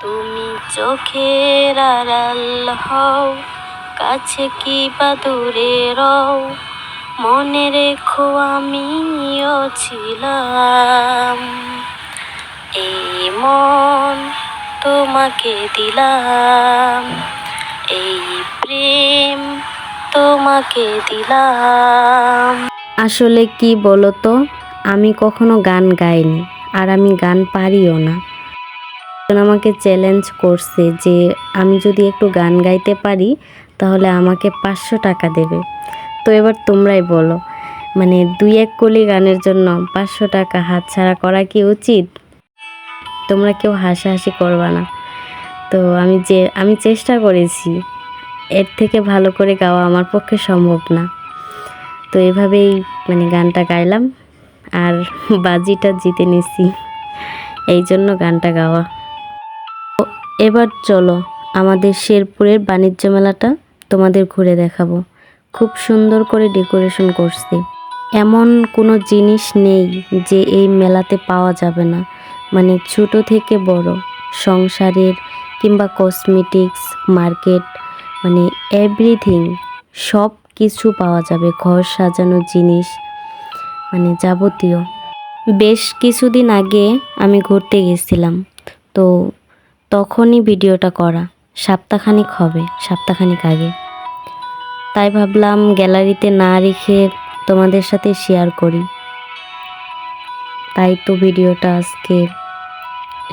তুমি চোখের আড়াল হও, কাছে কি বা দূরে রও, মনে রেখো আমিও ছিলাম এই মন তোমাকে দিলাম, এই প্রেম তোমাকে দিলাম। আসলে কি বলো তো আমি কখনো গান গাইনি, আর আমি গান পারিও না। আমাকে চ্যালেঞ্জ করছে যে আমি যদি একটু গান গাইতে পারি, তাহলে আমাকে পাঁচশো টাকা দেবে। তো এবার তোমরাই বলো মানে দুই এক কলি গানের জন্য পাঁচশো টাকা হাতছাড়া করা কি উচিত? তোমরা কেউ হাসাহাসি করবা না। তো আমি যে, আমি চেষ্টা করেছি, এর থেকে ভালো করে গাওয়া আমার পক্ষে সম্ভব না। তো এভাবেই মানে গানটা গাইলাম, আর বাজিটা জিতে নিছি। এই জন্য গানটা গাওয়া। এবার চলো আমাদের শেরপুরের বাণিজ্য মেলাটা তোমাদের ঘুরে দেখাবো। খুব সুন্দর করে ডেকোরেশন করছে। এমন কোনো জিনিস নেই যে এই মেলাতে পাওয়া যাবে না। মানে ছোট থেকে বড়। সংসারের কিংবা কসমেটিক্স মার্কেট মানে এভরিথিং সব কিছু পাওয়া যাবে। ঘর সাজানোর জিনিস মানে যাবতীয়। বেশ কিছুদিন আগে আমি ঘুরতে গেছিলাম। তো তখনই ভিডিওটা করা। সপ্তাহখানিক হবে, সপ্তাহখানিক আগে। তাই ভাবলাম গ্যালারিতে না রেখে তোমাদের সাথে শেয়ার করি। তাই তো ভিডিওটা আজকে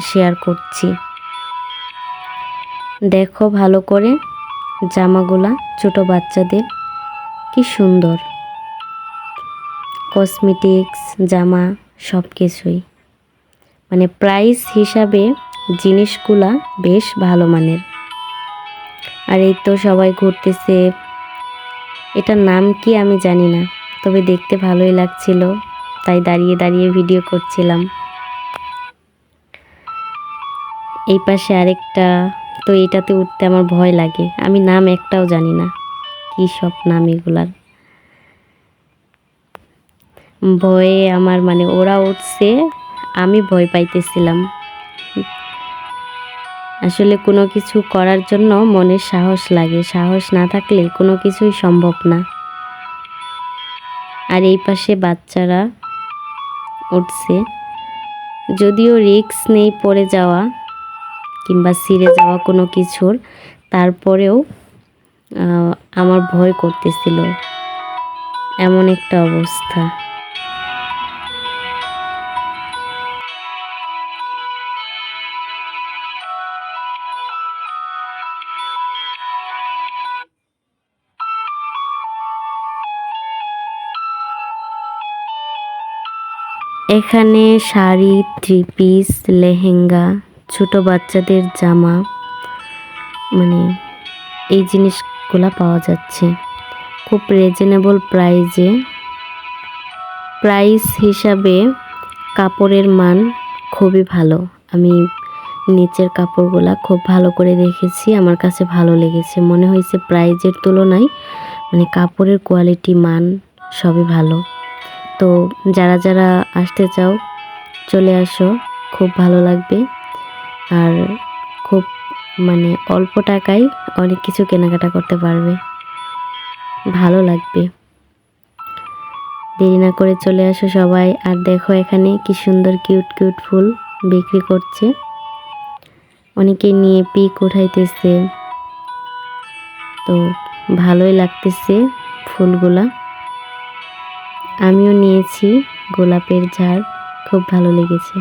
শেয়ার করছি। দেখো ভালো করে জামাগুলা ছোট বাচ্চাদের কি সুন্দর। কসমেটিক্স জামা সব কিছুই মানে প্রাইস হিসাবে জিনিসগুলা বেশ ভালো মানের। আর এই তো সবাই ঘুরতেছে। এটার নাম কি আমি জানি না, তবে দেখতে ভালোই লাগছিল, তাই দাঁড়িয়ে দাঁড়িয়ে ভিডিও করছিলাম। এই পাশে আরেকটা, তো এটাতে উঠতে আমার ভয় লাগে, আমি নাম একটাও জানি না, কী সব নাম এগুলার। ভয়ে আমার মানে ওরা উঠছে, আমি ভয় পাইতেছিলাম। আসলে কোনো কিছু করার জন্য মনে সাহস লাগে। সাহস না থাকলে কোনো কিছুই সম্ভব না। আর এই পাশে বাচ্চারা উঠছে। যদিও রিক্স নেই পড়ে যাওয়া কিংবা ছিঁড়ে যাওয়া কোনো কিছুর, তারপরেও আমার ভয় করতেছিল। এমন একটা অবস্থা। এখানে শাড়ি থ্রি পিস লেহেঙ্গা, ছোট বাচ্চাদের জামা মানে এই জিনিসগুলা পাওয়া যাচ্ছে। খুব রিজনেবল প্রাইজে প্রাইস হিসাবে কাপড়ের মান খুবই ভালো। আমি নিচের কাপড়গুলা খুব ভালো করে দেখেছি, আমার কাছে ভালো লেগেছে। মনে হয়েছে প্রাইজের তুলনায় মানে কাপড়ের কোয়ালিটি মান সবই ভালো। তো যারা যারা আসতে চাও, চলে আসো। খুব ভালো লাগবে। আর খুব মানে অল্প টাকায় অনেক কিছু কেনাকাটা করতে পারবে। ভালো লাগবে। দেরি না করে চলে আসো সবাই। আর দেখো এখানে কি সুন্দর কিউট কিউট ফুল বিক্রি করছে। অনেকে নিয়ে পিক উঠাইতেছে। তো ভালোই লাগতেছে ফুলগুলা। আমিও নিয়েছি গোলাপের ঝাড়, খুব ভালো লেগেছে।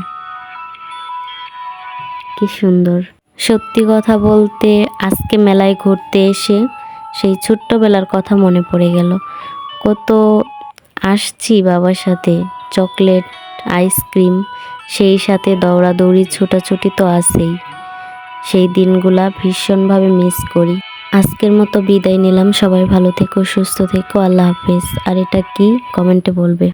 কি সুন্দর। সত্যি কথা বলতে আজকে মেলায় ঘুরতে এসে সেই ছোট্টবেলার কথা মনে পড়ে গেল। কত আসছি বাবার সাথে, চকলেট, আইসক্রিম, সেই সাথে দৌড়াদৌড়ি ছোটাছুটি তো আছেই। সেই দিনগুলা ভীষণভাবে মিস করি। আজকের মতো বিদায় নিলাম। সবাই ভালো থেকো, সুস্থ থেকো। আল্লাহ হাফেজ। আর এটা কি? কমেন্টে বলবে।